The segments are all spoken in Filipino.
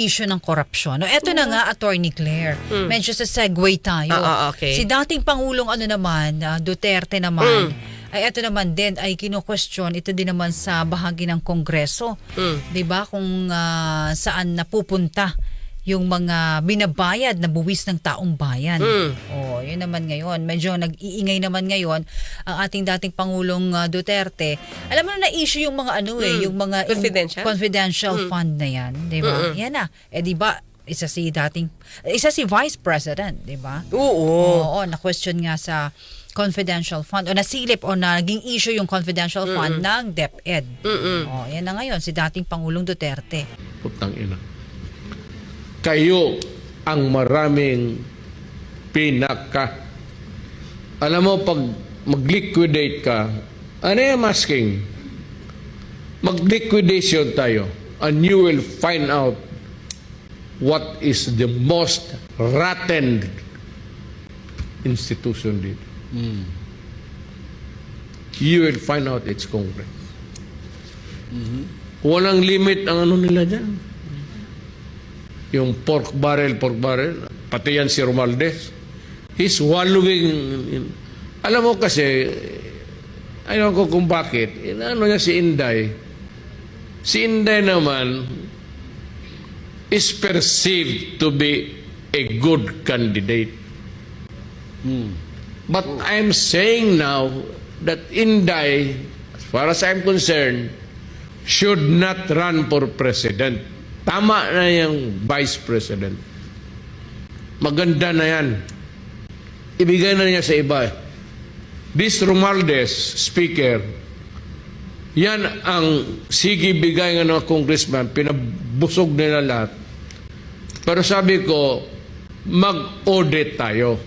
issue ng korupsyon. No, eto na nga, Attorney Claire. Medyo sa segue tayo. Mm. Ah, okay. Si dating Pangulong ano naman, ah, Duterte Mm. naman, ay eto naman din ay kino-question ito din naman sa bahagi ng Kongreso. Mm. 'Di ba kung ah, saan napupunta yung mga binabayad na buwis ng taong bayan. Mm. Oh, yun naman ngayon. Medyo nag-iingay naman ngayon ang ating dating Pangulong ah, Duterte. Alam mo na na-issue yung mga ano eh, Mm. yung mga Confidential? confidential fund na yan, 'di ba? Mm-mm. Yan na. Eh 'di ba isa si dating isa si Vice President, 'di ba? Oo. Oo, na-question nga sa confidential fund o nasilip o naging issue yung confidential fund ng DepEd. Mm-mm. Oh, yan na ngayon si dating Pangulong Duterte. Putang ina. Kayo ang maraming pinaka. Alam mo, pag mag-liquidate ka, ano yung masking? Mag-liquidation tayo and you will find out what is the most rotten institution dito. You will find out it's Congress. Walang limit ang ano nila dyan. Yung pork barrel, pork barrel, pati yan si Romaldes. He's wallowing in, alam mo kasi, ayaw ko kung bakit, ano niya si Inday. Si Inday naman is perceived to be a good candidate. But I'm saying now that Inday, as far as I'm concerned, should not run for president. Tama na yung vice president. Maganda na yan. Ibigay na niya sa iba. This Romualdez, speaker, yan ang sige bigay ng mga congressman, pinabusog nila lahat. Pero sabi ko, mag-audit tayo.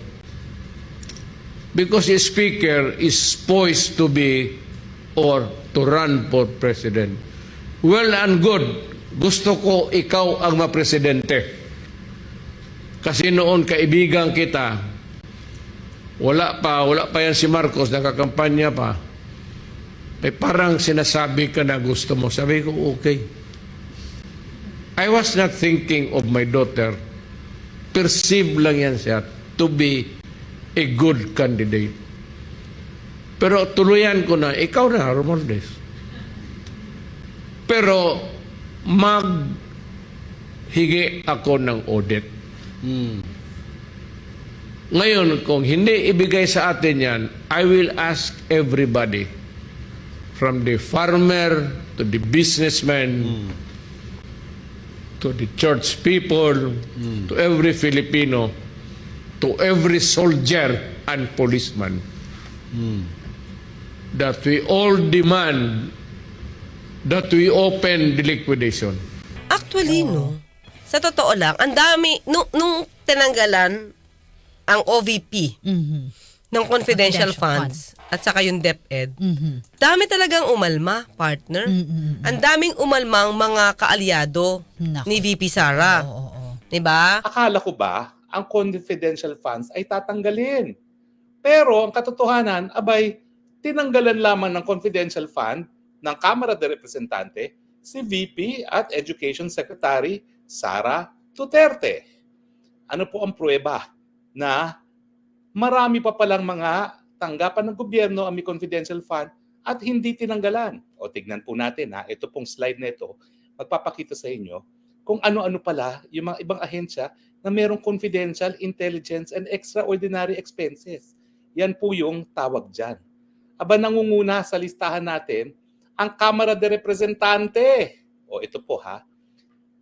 Because the speaker is poised to be or to run for president. Well and good. Gusto ko ikaw ang mapresidente. Kasi noon kaibigan kita, wala pa, wala pa yan si Marcos, nakakampanya pa. Eh parang sinasabi ka na gusto mo. Sabi ko, okay. I was not thinking of my daughter. Perceive lang yan siya to be a good candidate. Pero tuluyan ko na, ikaw na, Romualdez. Pero mag higi ako ng audit. Ngayon, kung hindi ibigay sa atin yan, I will ask everybody, from the farmer to the businessman, to the church people, to every Filipino, to every soldier and policeman, that we all demand that we open the liquidation. Actually, no. Sa totoo lang, ang dami, nung, nung tinanggalan ang OVP Mhm. ng confidential, Confidential funds at saka yung DepEd, Mhm. dami talagang umalma, partner. Mm-mm. Ang daming umalmang mga kaalyado Nako. ni VP Sara. Oo, oo, oo. 'Di ba? akala ko ba ang confidential funds ay tatanggalin? Pero ang katotohanan, abay, tinanggalan lamang ng confidential fund ng Kamara de Representante si VP at Education Secretary Sara Duterte. Ano po ang pruweba na marami pa palang mga tanggapan ng gobyerno ang may confidential fund at hindi tinanggalan? O tignan po natin ha, ito pong slide na ito, magpapakita sa inyo kung ano-ano pala yung mga ibang ahensya na merong confidential, intelligence, and extraordinary expenses. Yan po yung tawag dyan. Aba nangunguna sa listahan natin ang Kamara de Representante. O ito po ha,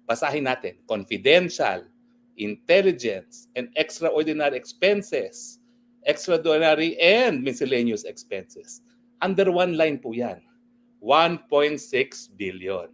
basahin natin. Confidential, intelligence, and extraordinary expenses. Extraordinary and miscellaneous expenses. Under one line po yan. 1.6 billion.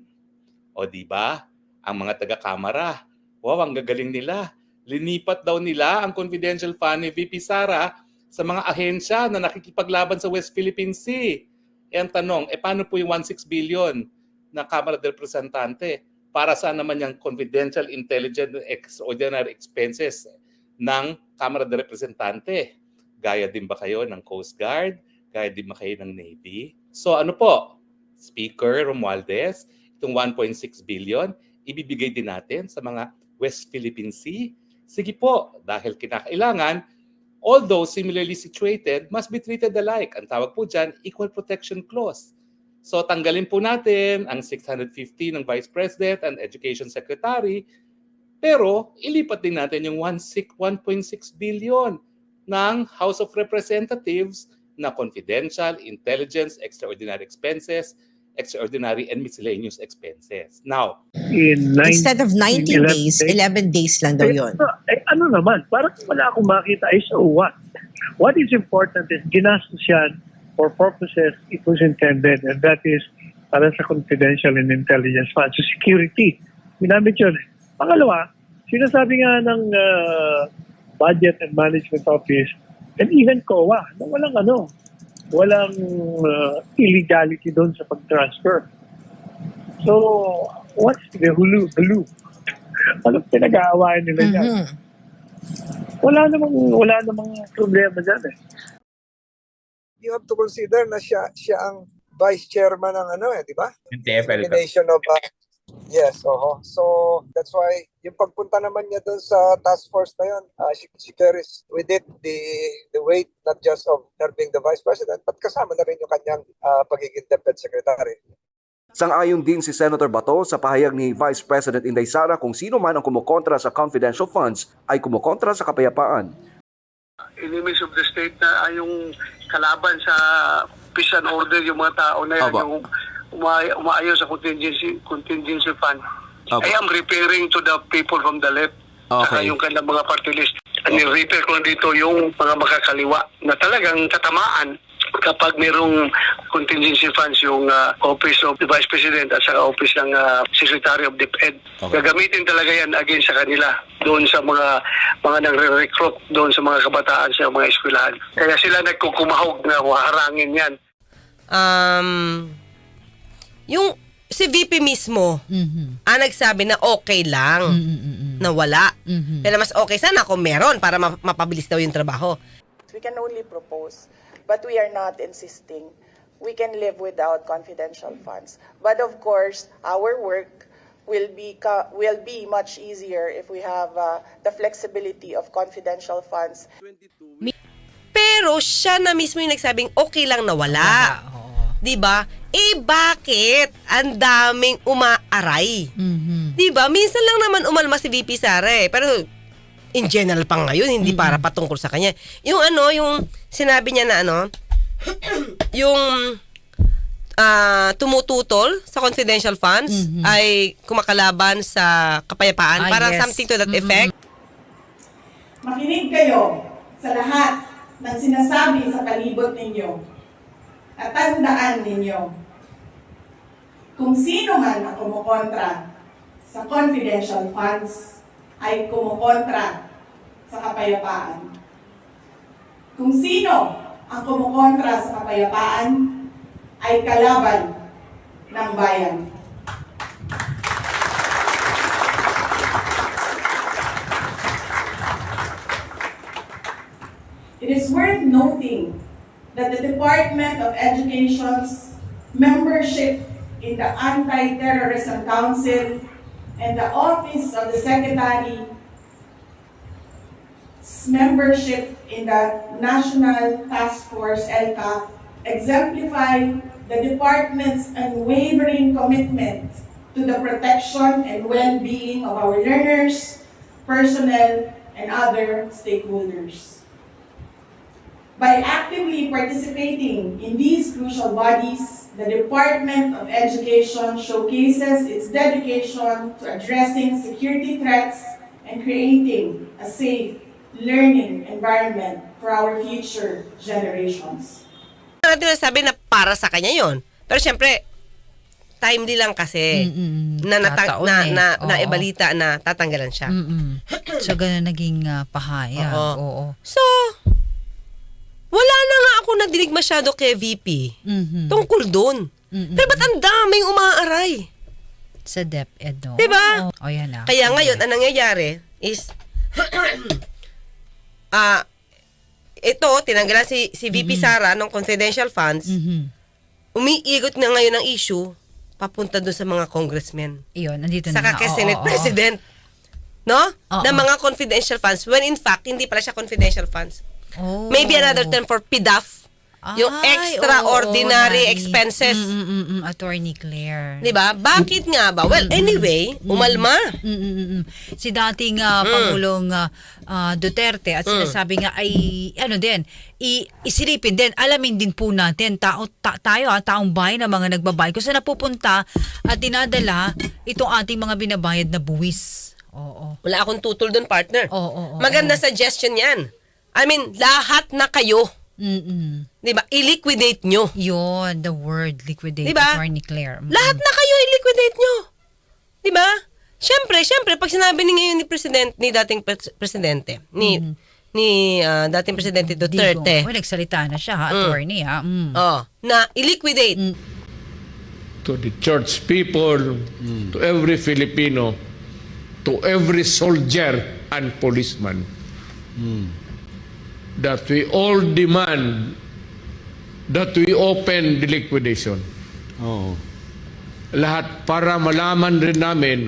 O di ba? Ang mga taga-kamara, wow, ang gagaling nila. Linipat daw nila ang confidential fund ni VP Sara sa mga ahensya na nakikipaglaban sa West Philippine Sea. E ang tanong, eh paano po yung 1.6 billion ng Kamara de Representante? Para saan naman yung confidential, intelligent, extraordinary expenses ng Kamara de Representante? Gaya din ba kayo ng Coast Guard? Gaya din ba kayo ng Navy? So ano po? Speaker Romualdez, itong 1.6 billion, ibibigay din natin sa mga West Philippine Sea? Sige po, dahil kinakailangan, all those similarly situated must be treated alike. Ang tawag po dyan, Equal Protection Clause. So tanggalin po natin ang 650 ng Vice President and Education Secretary, pero ilipat din natin yung 1.6 billion ng House of Representatives na confidential, intelligence, extraordinary expenses, extraordinary and miscellaneous expenses. Now, in nine, Instead of 90 in 11 days, 11 days lang daw yun. Eh, ano naman, parang wala akong makita, ay so what? What is important is ginastos yan for purposes it was intended and that is para sa confidential and intelligence funds. So security, ginamit yun. Pangalawa, sinasabi nga ng uh, Budget and Management Office and even COA na walang ano, walang uh, illegality doon sa pag-transfer. So, what's the hulu, hulu? Anong pinag-aawayan nila dyan? Mhm. Wala namang, wala namang problema dyan eh. you have to consider na siya siya ang vice chairman ng ano eh, di ba? Combination of uh, Yes, oho. So that's why yung pagpunta naman niya doon sa task force na yun, uh, she, she carries with it the the weight not just of her being the vice president, but kasama na rin yung kanyang uh, pagiging deputy secretary. Sang-ayon din si Senator Bato sa pahayag ni Vice President Inday Sara kung sino man ang kumukontra sa confidential funds ay kumukontra sa kapayapaan. enemies of the state na ay yung kalaban sa peace and order yung mga tao na yan, Aba. yung uma- umaayon sa contingency contingency fund. Aba. I am referring to the people from the left. Saka Okay. yung kanilang mga party list. Ang refer ko dito yung mga makakaliwa na talagang tatamaan kapag mayroong contingency funds yung ah, Office of the Vice President at saka Office ng ah, Secretary of DepEd. Gagamitin talaga yan against sa kanila doon sa mga mga nagre-recruit doon sa mga kabataan sa mga eskwelahan. Kaya sila nagkukumahog na harangin yan. Um, yung si VP mismo, Mhm. ang nagsabi na okay lang, Mm-mm-mm. na wala. Mhm. Pero mas okay sana kung meron para ma- mapabilis daw yung trabaho. We can only propose, but we are not insisting. We can live without confidential funds. But of course, our work will be co- will be much easier if we have uh, the flexibility of confidential funds. Pero siya na mismo yung nagsabing okay lang na wala. Oo. 'Di ba? Eh bakit ang daming umaaray? Mhm. 'Di ba? Minsan lang naman umalma si VP Sara eh. Pero in general pa ngayon, hindi para patungkol sa kanya. Yung ano, yung sinabi niya na ano, yung ah, tumututol sa confidential funds ay kumakalaban sa kapayapaan. Ah, Parang yes. something to that Mhm. effect. Makinig kayo sa lahat ng sinasabi sa palibot ninyo at tandaan ninyo kung sino man ang kumukontra sa confidential funds ay kumukontra sa kapayapaan. Kung sino ang kumukontra sa kapayapaan ay kalaban ng bayan. It is worth noting that the Department of Education's membership in the Anti-Terrorism Council and the Office of the Secretary's membership in the National Task Force LCAP exemplify the department's unwavering commitment to the protection and well-being of our learners, personnel, and other stakeholders. By actively participating in these crucial bodies, the Department of Education showcases its dedication to addressing security threats and creating a safe learning environment for our future generations. natin nasabi na para sa kanya yon. Pero syempre, timely lang kasi Mm-mm. na, nata- na, eh. na, Oo. na ibalita na tatanggalan siya. Mm-mm. So, ganun naging ah, pahayag. Oo. Oo. So, wala na nga ako nadinig masyado kay VP Mhm. tungkol doon. Mm-mm. Pero ba't ang daming umaaray? Sa DepEd, no? Diba? O, yan na. Kaya ngayon, ang nangyayari is, ah, ito, tinanggalan si, si VP Sara ng confidential funds, Mhm. umiigot na ngayon ang issue papunta doon sa mga congressmen. Iyon, nandito na Saka kay Oo, Senate oo, oo. President. No? Oo. Na mga confidential funds when in fact hindi pala siya confidential funds. Oh. Maybe another term for PDAF. yung Ay, extraordinary oo, Nani. expenses. Mm, mm, mm, mm, Attorney Claire. 'Di ba? Bakit nga ba? Well, anyway, umalma. Mm, mm, mm, mm. Si dating ah, Pangulong ah, Duterte at sinasabi nga ay ano din, i- isilipin din, alamin din po natin tao ta- tayo ah, taong bayan na mga nagbabayad kung saan napupunta at dinadala itong ating mga binabayad na buwis. Oo. Wala akong tutol doon, partner. Oo, oo, oo. Maganda suggestion 'yan. I mean, lahat na kayo, Mm-mm. 'di ba? I-liquidate nyo. Yun, the word liquidate, Diba? Attorney Claire. Mm. Lahat na kayo i-liquidate nyo. 'Di ba? Siyempre, siyempre pag sinabi ni ngayon ni president ni dating pres- presidente, ni ni ah, dating presidente Duterte, Digo. Uy, nagsalita na siya, ha, attorney. Ha? Mm. oh, na i-liquidate to the church people, to every Filipino, to every soldier and policeman, that we all demand that we open the liquidation. Lahat para malaman rin namin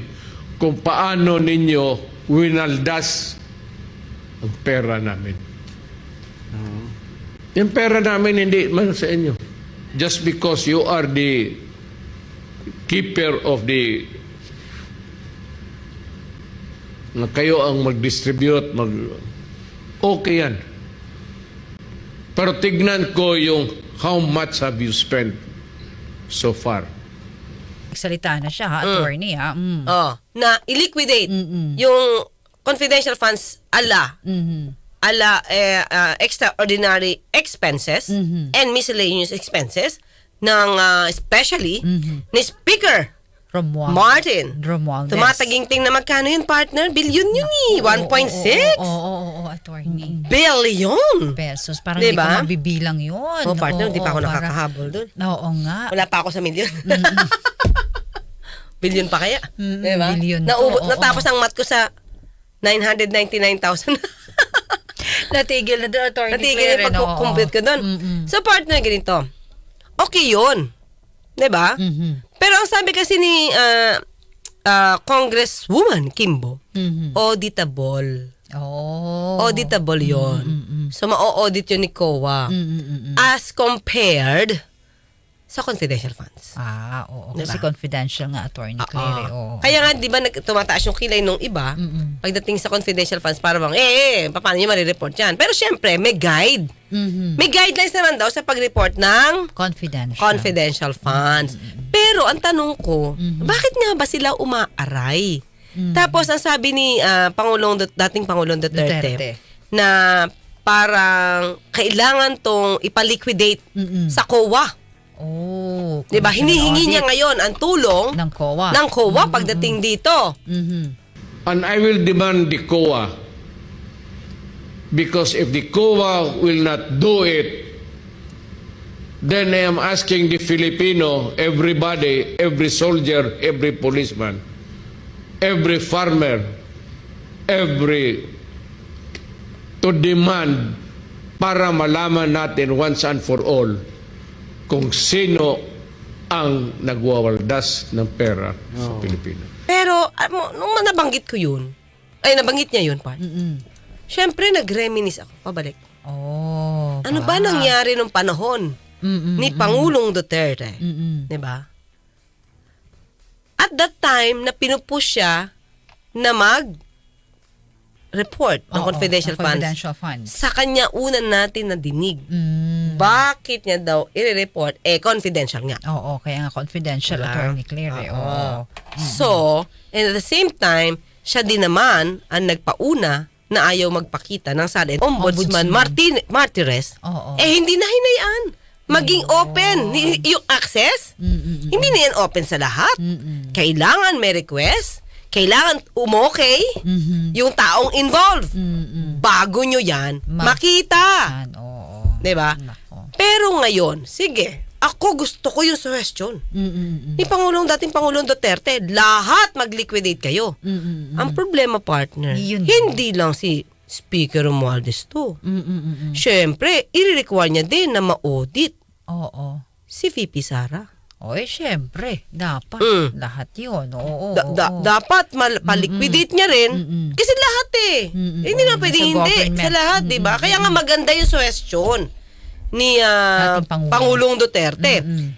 kung paano ninyo winaldas ang pera namin. Yung pera namin hindi man sa inyo. Just because you are the keeper of the na kayo ang mag-distribute, mag okay yan. Pero tignan ko yung how much have you spent so far. Nagsalita na siya, ha, attorney. Ha? Mm. oh, na i-liquidate Mm-mm. yung confidential funds ala Mhm. ala eh, ah, extraordinary expenses Mhm. and miscellaneous expenses ng ah, especially Mhm. ni Speaker Romualdez. Martin. Romualdez. Tumataginting na magkano yun, partner? Billion yun eh. 1.6 Oo, oo, oo, oo, attorney. billion. Pesos. Parang Diba? hindi ko mabibilang yun. Oh, partner, hindi pa ako Oo, para- nakakahabol doon. Oo nga. Wala pa ako sa milyon. billion pa kaya? Mm, diba? billion Naubot, to, oo. natapos ang mat ko sa 999,000. Natigil na doon, attorney. Natigil no? pag-compute ko doon. Mm-mm. So, partner, ganito. Okay yun. 'Di ba? Pero ang sabi kasi ni ah, ah, Congresswoman Kimbo, Mhm. auditable. Oh. Auditable yon. Mm-mm. So, ma-audit yun ni COA. Mm-mm. As compared sa confidential funds. Ah, oo. Diba? Kasi confidential nga, attorney eh, Oo. Kaya nga, di ba, tumataas yung kilay nung iba, Mm-mm. pagdating sa confidential funds, para bang, eh, eh, paano nyo marireport yan? Pero syempre, may guide. Mhm. May guidelines naman daw sa pag-report ng Confidential. confidential funds. Pero ang tanong ko, Mm-hmm. bakit nga ba sila umaaray? Tapos ang sabi ni ah, Pangulong dating Pangulong Duterte, Duterte. na parang kailangan tong ipaliquidate Mm-mm. sa COA. Oh. 'Di ba? Hinihingi niya ngayon ang tulong ng COA. ng COA pagdating dito. Mhm. And I will demand the COA because if the COA will not do it, then I am asking the Filipino, everybody, every soldier, every policeman, every farmer, every to demand para malaman natin once and for all kung sino ang nagwawaldas ng pera sa Pilipinas. Pero ah, mo- nung nabanggit ko 'yun, ay nabanggit niya 'yun, part. Mm-mm. Syempre nag-reminisce ako pabalik. Oh. Ano ba nangyari nung panahon ni Pangulong Duterte? Mm-mm. 'Di ba? At that time na pinupush siya na mag report ng Oo, confidential ng funds. Confidential funds. Sa kanya unan natin na dinig. Mm. Bakit niya daw i-report? Eh, confidential nga. Oo, kaya nga confidential, Diba? attorney Claire. eh. Oo. So, and at the same time, siya din naman ang nagpauna na ayaw magpakita ng salin. Ombudsman, Ombudsman. Martin, Martires, Oo. eh hindi na hinayaan. Maging open. Ni- Yung access, Mm-mm. hindi na yan open sa lahat. Mm-mm. Kailangan may request, kailangan umokay Mhm. yung taong involved. Mm-mm. Bago nyo yan, Ma- makita. Yan, Oo. 'Di ba? Nako. Pero ngayon, sige, ako gusto ko yung suggestion. Mm-mm. Ni Pangulong, dating Pangulong Duterte, lahat mag-liquidate kayo. Mm-mm. Ang problema, partner, Yun. hindi lang si Speaker Romualdez to. Mm-mm. Siyempre, i-require niya din na ma-audit Oo. si VP Sara. O eh, syempre, dapat. Mm. Lahat yun. Oo, oo, Da- da- oo. dapat mal- paliquidate niya rin Mm-mm. kasi lahat eh. Mm-mm. Hindi na pwedeng Sa hindi government. sa lahat, 'di ba? Kaya nga maganda yung suggestion ni ah, Ating Pangulo. Pangulong Duterte. Mm-mm.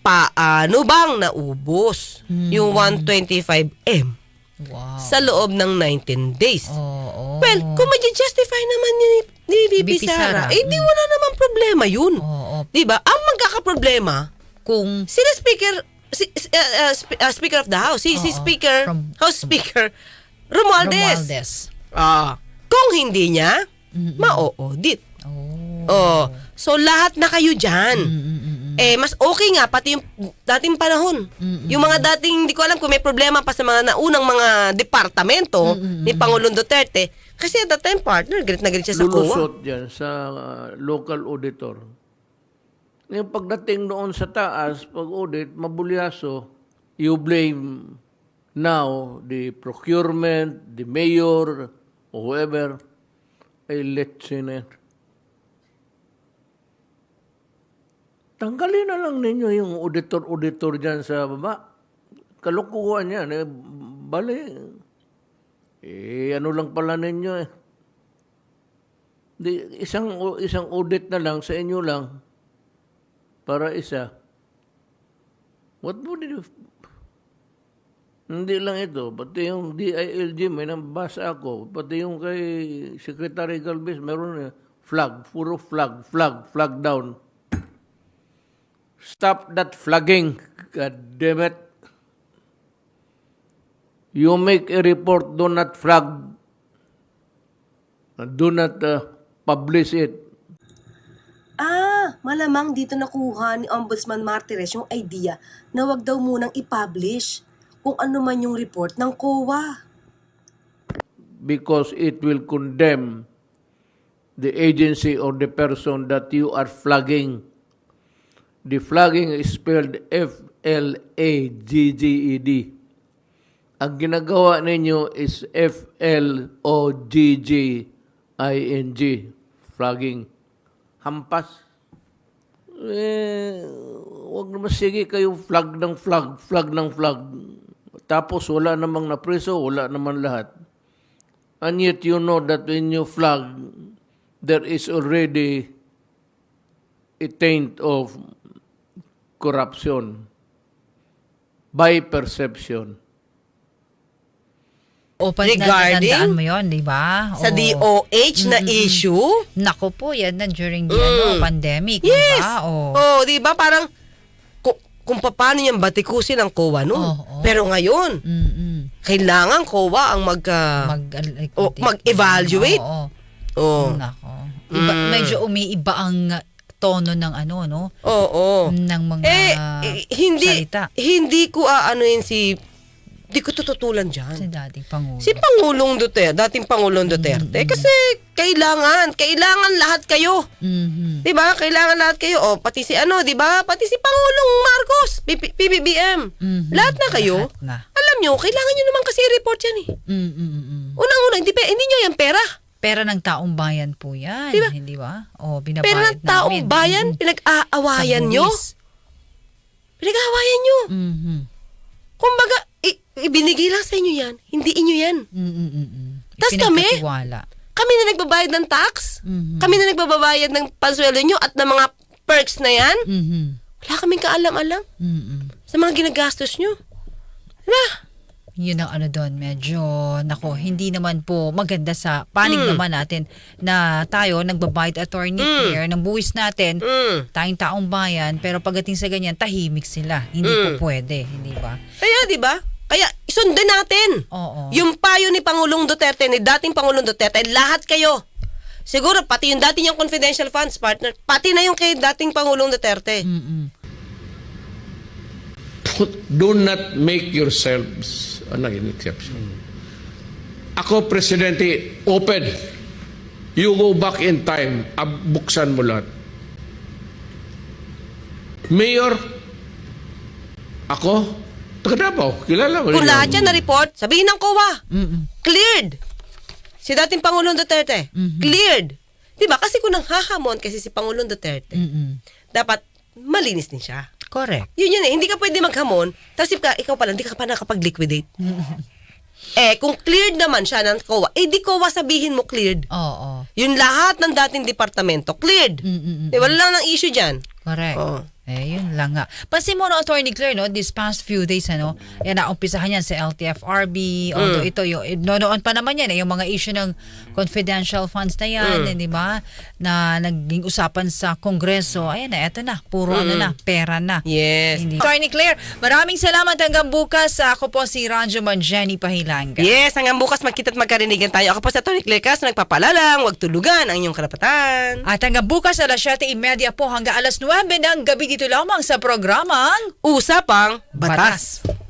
Paano bang naubos yung 125M Wow. sa loob ng 19 days? Oo. Well, kung ma-justify naman ni, ni VP VP Sara, Sara. eh di wala naman problema yun. Oo. 'Di ba? Ang magkakaproblema, Kung sila speaker si, si- uh, uh, sp- uh, speaker of the house, si, si Oo. speaker, From- house speaker Romualdez. Romualdez. Ah, kung hindi niya, ma-audit. Oh. Oh, so lahat na kayo diyan. Eh mas okay nga pati yung dating panahon. Yung mga dating hindi ko alam kung may problema pa sa mga naunang mga departamento ni Pangulong Duterte kasi at that time partner, galit na galit siya sa COA. lulusot dyan sa uh, local auditor. Ngayon pagdating noon sa taas, pag audit, mabulyaso, you blame now the procurement, the mayor, or whoever, ay it. Tanggalin na lang ninyo yung auditor-auditor dyan sa baba. Kalukuhan yan. Eh, bali. Eh, ano lang pala ninyo eh. Di, isang isang audit na lang sa inyo lang para isa. What would you Hindi lang ito, pati yung DILG, may nabasa ako, pati yung kay Secretary Galvez, meron eh, flag, puro flag, flag, flag down. Stop that flagging, God damn it. You make a report, do not flag, do not uh, publish it. Malamang dito nakuha ni Ombudsman Martires yung idea na wag daw munang i-publish kung ano man yung report ng COA. because it will condemn the agency or the person that you are flagging. The flagging is spelled F-L-A-G-G-E-D. Ang ginagawa ninyo is F-L-O-G-G-I-N-G. Flagging. Hampas. Eh, wag naman sige kayo flag ng flag, flag ng flag. Tapos wala namang napreso, wala naman lahat. And yet you know that when you flag, there is already a taint of corruption by perception. Open Regarding na natandaan mo yun, di ba? Sa. DOH na issue, Nako po, yan na during the ano, pandemic, di Yes. ba? Oo. Oh, 'di ba? Parang kung, kung paano niyang batikusin ang COA noon. Oo. Pero ngayon, Mm-mm. kailangan COA ang mag ah, Mag, like, Oh, mag-evaluate. Oo. oh. Nako. Iba, Mm. Medyo umiiba ang uh, tono ng ano, no? Oo. Ng mga Eh, eh, hindi salita. hindi ko aanoin si hindi ko tututulan diyan. Si dating Pangulo. Si Pangulong Duterte, dating Pangulong Duterte kasi kailangan, kailangan lahat kayo. Mhm. 'Di ba? Kailangan lahat kayo. O pati si ano, 'di ba? Pati si Pangulong Marcos, PBBM. Mhm. Lahat na kayo. Lahat na. Alam nyo, kailangan nyo naman kasi i-report yan eh. Mm-mm-mm. Unang-una, hindi, pe- hindi nyo yan pera. Pera ng taong bayan po yan. Diba? Hindi ba? O, binabayad Pera ng taong namin. bayan, Mhm. pinag-aawayan buwis. Pinag-aawayan nyo. Mhm. Kumbaga, ibinigay lang sa inyo yan. Hindi inyo yan. Mm-mm-mm. Tas kami? Kami na nagbabayad ng tax. Mhm. Kami na nagbabayad ng pansweldo nyo at ng mga perks na yan. Mhm. Wala kaming kaalam-alam Mm-mm. sa mga ginagastos nyo. Diba? Yun ang ano doon, medyo, nako, hindi naman po maganda sa panig Mm. naman natin na tayo, nagbabayad attorney Mm. here, ng buwis natin, Mm. tayong taong bayan, pero pagdating sa ganyan, tahimik sila. Hindi Mm. po pwede, hindi ba? Kaya, di ba? Kaya, isundin natin. Oo. Yung payo ni Pangulong Duterte, ni dating Pangulong Duterte, lahat kayo. Siguro, pati yung dating yung confidential funds partner, pati na yung kay dating Pangulong Duterte. Mm-mm. do not make yourselves an exception. Ako, Presidente, open. You go back in time, ab- buksan mo lahat. Mayor, ako, taga Davao, kilala mo Kung rin lahat ako. yan na-report, sabihin ng COA, Mm-mm. cleared. Si dating Pangulong Duterte, cleared. Di ba? Kasi kung nanghahamon kasi si Pangulong Duterte, Mm-mm. dapat malinis din siya. Correct. Yun yun eh. Hindi ka pwede maghamon. Tapos if ka, ikaw pala, hindi ka pa nakapag-liquidate. eh, kung cleared naman siya ng COA, eh di COA sabihin mo cleared. Oo. Yung lahat ng dating departamento, cleared. Mm-mm. Eh, wala lang ng issue dyan. Correct. Oo. Eh, yun lang nga. Pansin mo no, Attorney Claire, no, this past few days, ano, yan, naumpisahan yan sa LTFRB, although Mm. ito, yung, eh, no, noon pa naman yan, eh, yung mga issue ng confidential funds na yan, Mm. eh, di ba, na naging usapan sa Kongreso, ayan na, eto na, puro ano na, pera na. Yes. Hindi. Attorney Claire, maraming salamat hanggang bukas. Ako po si Ranjo Manjani Pahilanga. Yes, hanggang bukas magkita at magkarinigan tayo. Ako po sa Tony Claire Castro, nagpapalalang, huwag tulugan ang inyong karapatan. At hanggang bukas alas 7.30 po hanggang alas 9 ng gabi dito lamang sa programang Usapang Batas. Batas.